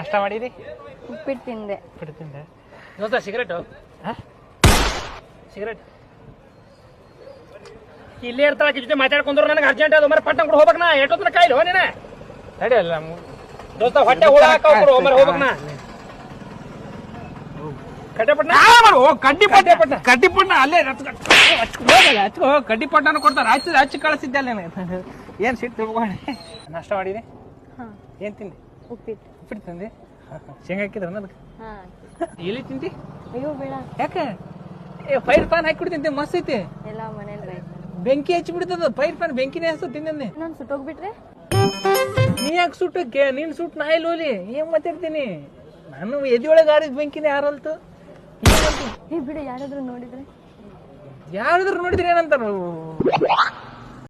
ನಾಷ್ಟ ಮಾಡಿರಿ ಉಪ್ಪಿಟ್ಟು ತಿಂದೆ. ಬಿಡ್ತಿಂದೆ ದೋಸ್ತ ಸಿಗರೇಟು? ಹಾ? ಸಿಗರೇಟ್. ಇಲ್ಲೇ ಇರ್ತಾಳ ಆಕಿ ಜೊತೆ ಮಾತಾಡ್ಕೊಂಡ್ರು ನನಗೆ ಅರ್ಜೆಂಟ್ ಅದು. ಮರ ಪಟ್ಟಣ ಕೂಡ ಹೋಗ್ಬೇಕನ? ಎಷ್ಟೋ ಕಾಯಿಲ್ ಕೈಲೋ ನೀನೆ? ನಡಿ ಅಲ್ಲ ದೋಸ್ತ ಹೊಟ್ಟೆ ಹುಳ ಹಾಕೋ ಮರ ಹೋಗ್ಬೇಕನ? ಕಡ್ಡಿಪಟ್ಟಣ ಕಡ್ಡಿಪಟ್ಟಣ ಕಡ್ಡಿ ಪಟ್ಟೆ ಪಟ್ಟ ಕಡ್ಡಿ ಪಟ್ಟ ಅಲ್ಲೇ ಹಚ್ಕೋ ಕಡ್ಡಿ ಪಟ್ಟನ ಕೊಡ್ತಾರ. ಹಚ್ಚಿ ಹಚ್ಚಿ ಕಳಿಸಿದ್ದೆ ಅಲ್ಲೇ ಏನು ಸಿಟ್ಟು ತಿಳ್ಕೊಂಡು? ನಾಷ್ಟ ಮಾಡಿದೆ? ಹಾ. ಏನು ತಿಂದಿ? ಉಪ್ಪಿಟ್ಟು. ಉಪ್ಪಿಟ್ಟು ತಂದೆ? ಶೇಂಗಾ ಹಾಕಿದ್ರ ಅದಕ್ಕೆ? ಎಲ್ಲಿ ತಿಂತಿ? ಅಯ್ಯೋ ಬೇಡ. ಯಾಕೆ? ಏ ಫೈರ್ ಪಾನ್ ಹಾಕಿ ಕೊಡ್ತೀನಿ ಮಸ್ತ್ ಐತಿ. ಎಲ್ಲ ಮನೇಲಿ ರೈತ ಬೆಂಕಿ ಹಚ್ಚಿ ಬಿಡ್ತದ ಫೈರ್ ಪಾನ್ ಬೆಂಕಿನೇ ಹಚ್ಚ ತಿಂದೆ ನಾನು ಸುಟ್ಟೋಗ್ಬಿಟ್ರೆ ನೀ ಯಾಕೆ ಸುಟ್ಟಕ್ಕೆ ನೀನ್ ಸುಟ್ಟು ನಾ ಲೋಲಿ ಹೋಲಿ ಏನ್ ಮಾತಾಡ್ತೀನಿ? ನಾನು ಎದಿಯೊಳಗೆ ಆರಿದ ಬೆಂಕಿನೇ ಆರಲ್ತು ಏ ಬಿಡು ಯಾರಾದ್ರೂ ನೋಡಿದ್ರೆ. ಯಾರಾದ್ರೂ ನೋಡಿದ್ರೆ ಏನಂತಾರ?